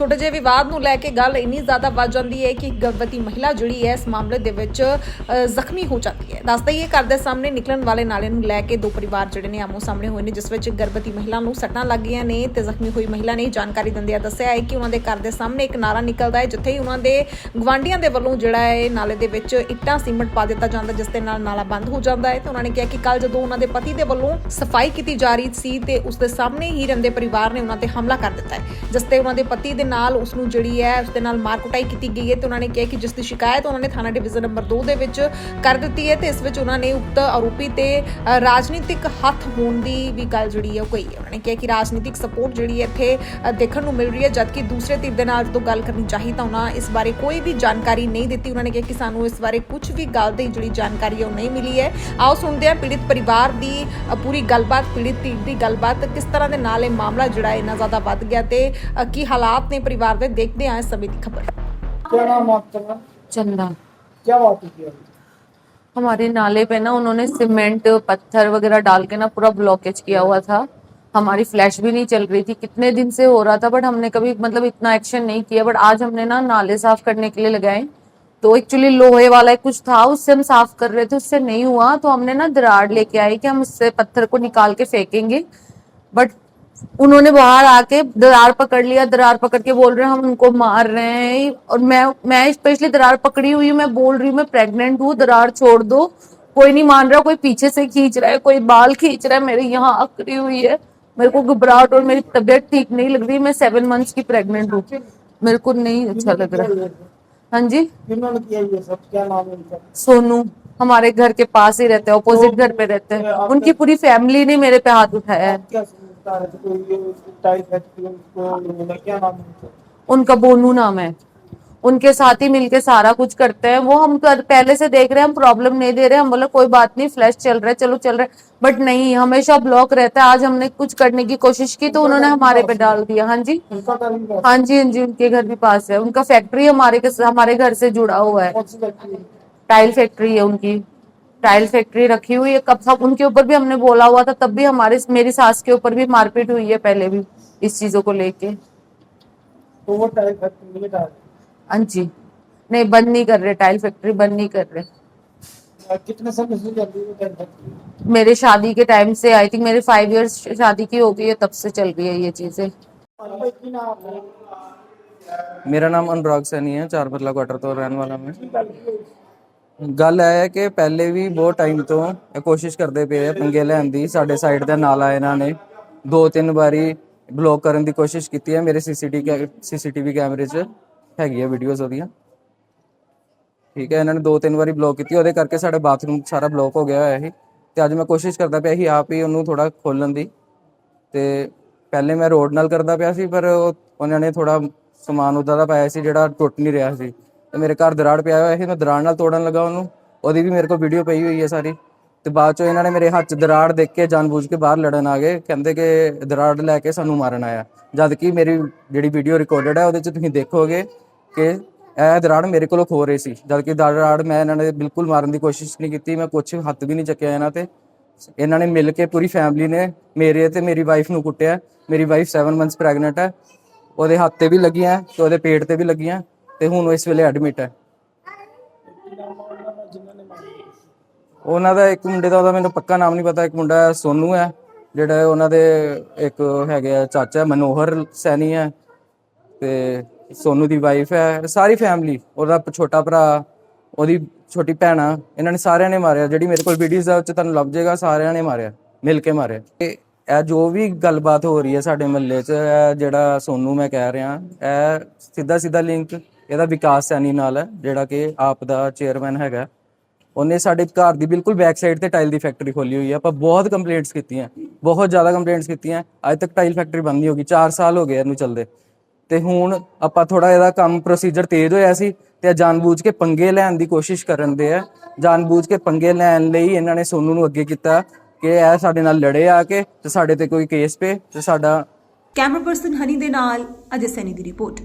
ਛੋਟੇ ਜਿਹੇ ਵਿਵਾਦ ਨੂੰ ਲੈ ਕੇ ਗੱਲ ਇੰਨੀ ਜ਼ਿਆਦਾ ਵੱਧ ਜਾਂਦੀ ਹੈ ਕਿ ਗਰਭਵਤੀ ਮਹਿਲਾ ਜਿਹੜੀ ਹੈ ਇਸ ਮਾਮਲੇ ਦੇ ਵਿੱਚ ਜ਼ਖਮੀ ਹੋ ਜਾਂਦੀ ਹੈ। ਦੱਸਦਾ ਹੀ ਇਹ ਘਰ ਦੇ ਸਾਹਮਣੇ ਨਿਕਲਣ ਵਾਲੇ ਨਾਲੇ ਨੂੰ ਲੈ ਕੇ ਦੋ ਪਰਿਵਾਰ ਜਿਹੜੇ ਨੇ ਆਮੋ ਸਾਹਮਣੇ ਹੋਏ ਨੇ, ਜਿਸ ਵਿੱਚ ਗਰਭਵਤੀ ਮਹਿਲਾ ਨੂੰ ਸੱਟਾਂ ਲੱਗ ਗਈਆਂ ਨੇ ਤੇ ਜ਼ਖਮੀ ਹੋਈ ਮਹਿਲਾ ਨੇ ਜਾਣਕਾਰੀ ਦਿੰਦਿਆਂ ਦੱਸਿਆ ਹੈ ਕਿ ਉਹਨਾਂ ਦੇ ਘਰ ਦੇ ਸਾਹਮਣੇ ਇੱਕ ਨਾਲਾ ਨਿਕਲਦਾ ਹੈ, ਜਿੱਥੇ ਹੀ ਉਹਨਾਂ ਦੇ ਗਵਾਂਢੀਆਂ ਦੇ ਵੱਲੋਂ ਜਿਹੜਾ ਹੈ ਨਾਲੇ ਦੇ ਵਿੱਚ ਇੱਟਾਂ, ਸੀਮੈਂਟ ਪਾ ਦਿੱਤਾ ਜਾਂਦਾ, ਜਿਸ ਦੇ ਨਾਲ ਨਾਲਾ ਬੰਦ ਹੋ ਜਾਂਦਾ ਹੈ। ਤੇ ਉਹਨਾਂ ਨੇ ਕਿਹਾ ਕਿ ਕੱਲ ਜਦੋਂ ਉਹਨਾਂ ਦੇ ਪਤੀ ਦੇ ਵੱਲੋਂ ਸਫ਼ਾਈ ਕੀਤੀ ਜਾ ਰਹੀ ਸੀ ਤੇ ਉਸ ਦੇ ਸਾਹਮਣੇ ਹੀ ਰਹਿੰਦੇ ਪਰਿਵਾਰ ਨੇ ਉਹਨਾਂ ਤੇ ਹਮਲਾ ਕਰ ਦਿੱਤਾ ਹੈ, ਜਿਸ ਤੇ ਉਹਨਾਂ ਦੇ ਪਤੀ ਦੇ ਨਾਲ ਉਸ ਨੂੰ ਜਿਹੜੀ ਹੈ ਉਸ ਦੇ ਨਾਲ ਮਾਰ ਕੁਟਾਈ ਕੀਤੀ ਗਈ ਹੈ ਤੇ ਉਹਨਾਂ ਨੇ ਕਿਹਾ ਕਿ ਜਿਸ ਦੀ ਸ਼ਿਕਾਇਤ ਉਹਨਾਂ ਨੇ ਥਾਣਾ ਡਿਵੀਜ਼ਨ ਨੰਬਰ 2 ਦੇ ਵਿੱਚ ਕਰ ਦਿੱਤੀ ਹੈ ਤੇ ਇਸ ਵਿੱਚ ਉਹਨਾਂ ਨੇ ਉਕਤ ਆਰੋਪੀ ਤੇ ਰਾਜਨੀਤਿਕ ਹੱਥ ਹੋਣ ਦੀ ਵੀ ਗੱਲ ਜਿਹੜੀ ਹੈ ਉਹ ਕਹੀ ਹੈ। ਉਹਨਾਂ ਨੇ ਕਿਹਾ ਕਿ ਰਾਜਨੀਤਿਕ ਸਪੋਰਟ ਜਿਹੜੀ ਹੈ ਇੱਥੇ ਦੇਖਣ ਨੂੰ ਮਿਲ ਰਹੀ ਹੈ, ਜਦਕਿ ਦੂਸਰੇ ਧਿਰ ਦੇ ਨਾਲ ਜਦੋਂ ਗੱਲ ਕਰਨੀ ਚਾਹੀ ਤਾਂ ਉਹਨਾਂ ਇਸ ਬਾਰੇ ਕੋਈ ਵੀ ਜਾਣਕਾਰੀ ਨਹੀਂ ਦਿੱਤੀ। ਉਹਨਾਂ ਨੇ ਕਿਹਾ ਕਿ ਸਾਨੂੰ ਇਸ ਬਾਰੇ ਕੁਝ ਵੀ ਗੱਲ ਦੀ ਜਿਹੜੀ ਜਾਣਕਾਰੀ ਹੈ ਉਹ ਨਹੀਂ ਮਿਲੀ ਹੈ। ਆਓ ਸੁਣਦੇ ਹਾਂ ਪੀੜਿਤ ਪਰਿਵਾਰ ਦੀ ਪੂਰੀ ਗੱਲਬਾਤ, ਪੀੜਿਤ ਧਿਰ ਦੀ ਗੱਲਬਾਤ, ਕਿਸ ਤਰ੍ਹਾਂ ਦੇ ਨਾਲ ਇਹ ਮਾਮਲਾ ਜਿਹੜਾ ਇੰਨਾ ਜ਼ਿਆਦਾ ਵੱਧ ਗਿਆ ਤੇ ਕੀ ਹਾਲਾਤ ਨੇ अपने परिवार में देखते आए समय की खबर। क्या नाम आपका? चंदा। क्या बात है? हमारे नाले पे ना उन्होंने सीमेंट पत्थर वगैरह डाल के ना पूरा ब्लॉकेज किया हुआ था। हमारी फ्लैश भी नहीं चल रही थी। कितने दिन से हो रहा था बट हमने कभी मतलब इतना एक्शन नहीं किया। बट आज हमने ना नाले साफ़ करने के लिए लगाए। तो एक्चुअली लोहे वाला एक कुछ था उससे हम साफ़ कर रहे थे उससे नहीं हुआ। तो हमने ना दरार लेके आई कि हम उससे पत्थर को निकाल के फेंकेंगे। बट उन्होंने बाहर आके दरार पकड़ लिया दरार पकड़ के बोल रहे हैं हम उनको मार रहे हैं। और मैं मैं स्पेशली दरार पकड़ी हुई मैं बोल रही हूँ मैं प्रेग्नेंट हूँ दरार छोड़ दो। कोई नहीं मान रहा कोई पीछे से खींच रहा है कोई बाल खींच रहा है मेरे यहाँ अकड़ी हुई है। मेरे को घबराहट और मेरी तबीयत ठीक नहीं लग रही मैं सेवन मंथ्स की प्रेग्नेंट हूँ। मेरे को नहीं अच्छा लग रहा। हाँ जी? सोनू हमारे घर के पास ही रहते हैं अपोजिट घर पे रहते हैं। उनकी पूरी फैमिली ने मेरे पे हाथ उठाया है। उनको बोनू नाम है। उनके साथ ही मिलके सारा कुछ करते हैं। वो हम कर, पहले से देख रहे हैं हम प्रॉब्लम नहीं दे रहे हम बोले कोई बात नहीं फ्लैश चल रहा है चलो चल रहा है। बट नहीं हमेशा ब्लॉक रहता है। आज हमने कुछ करने की कोशिश की तो उन्होंने हमारे पे डाल दिया। हाँ जी। है जी हाँ जी उनके घर भी पास है। उनका फैक्ट्री हमारे हमारे घर से जुड़ा हुआ है। टाइल फैक्ट्री है उनकी। टाइल फैक्ट्री रखी हुई है। कब सब उनके ऊपर भी हमने बोला हुआ था तब भी हमारे मेरी सास के ऊपर भी मारपीट हुई है पहले भी इस चीज़ों को लेके। तो वो टाइल फैक्ट्री हाँ? जी। नहीं बंद नहीं कर रहे टाइल फैक्ट्री बंद नहीं कर रहे। कितने समय से चल मेरे शादी के टाइम से आई थिंक मेरे फाइव इयर्स शादी की हो गई है तब से चल रही है ये चीज़ें। मेरा नाम अनुराग सैनी है चार बदला क्वार्टर तो रहने वाला मैं। ਗੱਲ ਇਹ ਹੈ ਕਿ ਪਹਿਲੇ ਵੀ ਬਹੁਤ ਟਾਈਮ ਤੋਂ ਇਹ ਕੋਸ਼ਿਸ਼ ਕਰਦੇ ਪਏ ਆ ਪੰਗੇ ਲੈਣ ਦੀ, ਸਾਡੇ ਸਾਈਡ ਦਾ ਨਾਲਾ ਇਹਨਾਂ ਨੇ। ਦੋ ਤਿੰਨ ਵਾਰੀ ਬਲੌਕ ਕਰਨ ਦੀ ਕੋਸ਼ਿਸ਼ ਕੀਤੀ ਹੈ, ਮੇਰੇ ਸੀਸੀਟੀਵੀ ਸੀਸੀਟੀਵੀ ਕੈਮਰੇ 'ਚ ਹੈਗੀ ਹੈ ਵੀਡੀਓਜ਼ ਉਹਦੀਆਂ। ਠੀਕ ਹੈ, ਇਹਨਾਂ ਨੇ ਦੋ ਤਿੰਨ ਵਾਰੀ ਬਲੌਕ ਕੀਤੀ, ਉਹਦੇ ਕਰਕੇ ਸਾਡਾ ਬਾਥਰੂਮ ਸਾਰਾ ਬਲੌਕ ਹੋ ਗਿਆ ਹੋਇਆ ਸੀ। ਤੇ ਅੱਜ ਮੈਂ ਕੋਸ਼ਿਸ਼ ਕਰਦਾ ਪਿਆ ਸੀ ਆਪ ਹੀ ਉਹਨੂੰ ਥੋੜਾ ਖੋਲਣ ਦੀ। ਤੇ ਪਹਿਲੇ ਮੈਂ ਰੋਡ ਨਾਲ ਕਰਦਾ ਪਿਆ ਸੀ, ਪਰ ਉਹਨਾਂ ਨੇ ਥੋੜਾ ਸਮਾਨ ਉਦਾਂ ਦਾ ਪਾਇਆ ਸੀ ਜਿਹੜਾ ਟੁੱਟ ਨਹੀਂ ਰਿਹਾ ਸੀ। ਮੇਰੇ ਘਰ ਦਰਾੜ ਪਿਆ ਹੋਇਆ ਸੀ, ਮੈਂ ਦਰਾੜ ਨਾਲ ਤੋੜਨ ਲੱਗਾ ਉਹਨੂੰ। ਉਹਦੀ ਵੀ ਮੇਰੇ ਕੋਲ ਵੀਡੀਓ ਪਈ ਹੋਈ ਹੈ ਸਾਰੀ। ਤੇ ਬਾਅਦ ਚੋਂ ਇਹਨਾਂ ਨੇ ਮੇਰੇ ਹੱਥ 'ਚ ਦਰਾੜ ਦੇਖ ਕੇ, ਜਾਣਬੁੱਝ ਕੇ ਬਾਹਰ ਲੜਨ ਆ ਗਏ। ਕਹਿੰਦੇ ਕਿ ਦਰਾੜ ਲੈ ਕੇ ਸਾਨੂੰ ਮਾਰਨ ਆਇਆ। ਜਦ ਕਿ ਮੇਰੀ ਜਿਹੜੀ ਵੀਡੀਓ ਰਿਕਾਰਡਡ ਹੈ, ਉਹਦੇ 'ਚ ਤੁਸੀਂ ਦੇਖੋਗੇ ਕਿ ਇਹ ਦਰਾੜ ਮੇਰੇ ਕੋਲੋਂ ਖੋ ਰਹੀ ਸੀ। ਜਦ ਕਿ ਦਰਾੜ ਮੈਂ ਇਹਨਾਂ ਨੇ ਬਿਲਕੁਲ ਮਾਰਨ ਦੀ ਕੋਸ਼ਿਸ਼ ਨਹੀਂ ਕੀਤੀ, ਮੈਂ ਕੁਝ ਹੱਥ ਵੀ ਨਹੀਂ ਚੱਕਿਆ ਇਹਨਾਂ ਤੇ। ਇਹਨਾਂ ਨੇ ਮਿਲ ਕੇ ਪੂਰੀ ਫੈਮਿਲੀ ਨੇ ਮੇਰੇ ਤੇ ਮੇਰੀ ਵਾਈਫ ਨੂੰ ਕੁੱਟਿਆ। ਮੇਰੀ ਵਾਈਫ 7 ਮੰਥਸ ਪ੍ਰੈਗਨੈਂਟ ਹੈ। ਉਹਦੇ ਹੱਥ ਤੇ ਵੀ ਲੱਗੀਆਂ ਤੇ ਉਹਦੇ ਪੇਟ ਤੇ ਵੀ ਲੱਗੀਆਂ। ਤੇ ਹੁਣ ਇਸ ਵੇਲੇ ਐਡਮਿਟ ਹੈ। ਉਹਨਾਂ ਦਾ ਇੱਕ ਮੁੰਡੇ ਦਾ, ਉਹਦਾ ਮੈਨੂੰ ਪੱਕਾ ਨਾਮ ਨਹੀਂ ਪਤਾ, ਇੱਕ ਮੁੰਡਾ ਸੋਨੂ ਹੈ, ਜਿਹੜਾ ਉਹਨਾਂ ਦੇ ਇੱਕ ਹੈਗੇ ਆ, ਚਾਚਾ ਮਨੋਹਰ ਸੈਣੀ ਹੈ ਤੇ ਸੋਨੂ ਦੀ ਵਾਈਫ ਹੈ, ਸਾਰੀ ਫੈਮਿਲੀ ਉਹਦਾ ਛੋਟਾ ਭਰਾ, ਉਹਦੀ ਛੋਟੀ ਭੈਣਾ ਇਹਨਾਂ ਨੇ ਸਾਰਿਆਂ ਨੇ ਮਾਰਿਆ, ਜਿਹੜੀ ਮੇਰੇ ਕੋਲ ਵੀਡੀਓਜ਼ ਆ, ਉਹ ਤੁਹਾਨੂੰ ਲੱਭ ਜਾਏਗਾ, ਸਾਰਿਆਂ ਨੇ ਮਾਰਿਆ, ਮਿਲ ਕੇ ਮਾਰਿਆ। ਤੇ ਇਹ ਜੋ ਵੀ ਗੱਲਬਾਤ ਹੋ ਰਹੀ ਹੈ ਸਾਡੇ ਮਹੱਲੇ 'ਚ, ਇਹ ਜਿਹੜਾ ਸੋਨੂ ਮੈਂ ਕਹਿ ਰਿਹਾ, ਇਹ ਸਿੱਧਾ ਸਿੱਧਾ ਲਿੰਕ ਇਹਦਾ ਵਿਕਾਸ ਸੈਣੀ ਨਾਲ ਹੈ, ਜਿਹੜਾ ਕਿ ਆਪ ਦਾ ਚੇਅਰਮੈਨ ਹੈਗਾ। ਉਹਨੇ ਸਾਡੇ ਘਰ ਦੀ ਬਿਲਕੁਲ ਬੈਕ ਸਾਈਡ ਤੇ ਟਾਈਲ ਦੀ ਫੈਕਟਰੀ ਖੋਲੀ ਹੋਈ ਹੈ। ਆਪਾਂ ਬਹੁਤ ਕੰਪਲੇਂਟਸ ਕੀਤੀਆਂ, ਬਹੁਤ ਜ਼ਿਆਦਾ ਕੰਪਲੇਂਟਸ ਕੀਤੀਆਂ। ਅੱਜ ਤੱਕ ਟਾਈਲ ਫੈਕਟਰੀ ਬੰਦ ਨਹੀਂ ਹੋ ਗਈ 4 ਸਾਲ ਹੋ ਗਏ ਇਹਨੂੰ ਚੱਲਦੇ। ਤੇ ਹੁਣ ਆਪਾਂ ਥੋੜਾ ਇਹਦਾ ਕੰਮ ਪ੍ਰੋਸੀਜਰ ਤੇਜ਼ ਹੋਇਆ ਸੀ ਤੇ ਇਹ ਜਾਣਬੁੱਝ ਕੇ ਪੰਗੇ ਲੈਣ ਦੀ ਕੋਸ਼ਿਸ਼ ਕਰਨ ਦੇ ਆ। ਜਾਣਬੁੱਝ ਕੇ ਪੰਗੇ ਲੈਣ ਲਈ ਇਹਨਾਂ ਨੇ ਸੋਨੂ ਨੂੰ ਅੱਗੇ ਕੀਤਾ ਕਿ ਇਹ ਸਾਡੇ ਨਾਲ ਲੜੇ ਆ ਕੇ ਤੇ ਸਾਡੇ ਤੇ ਕੋਈ ਕੇਸ ਪੇ ਤੇ ਸਾਡਾ ਕੈਮਰਾ ਪਰਸਨ ਹਨੀ ਦੇ ਨਾਲ ਅਜੇ ਸੈਨੀ ਦੀ ਰਿਪੋਰਟ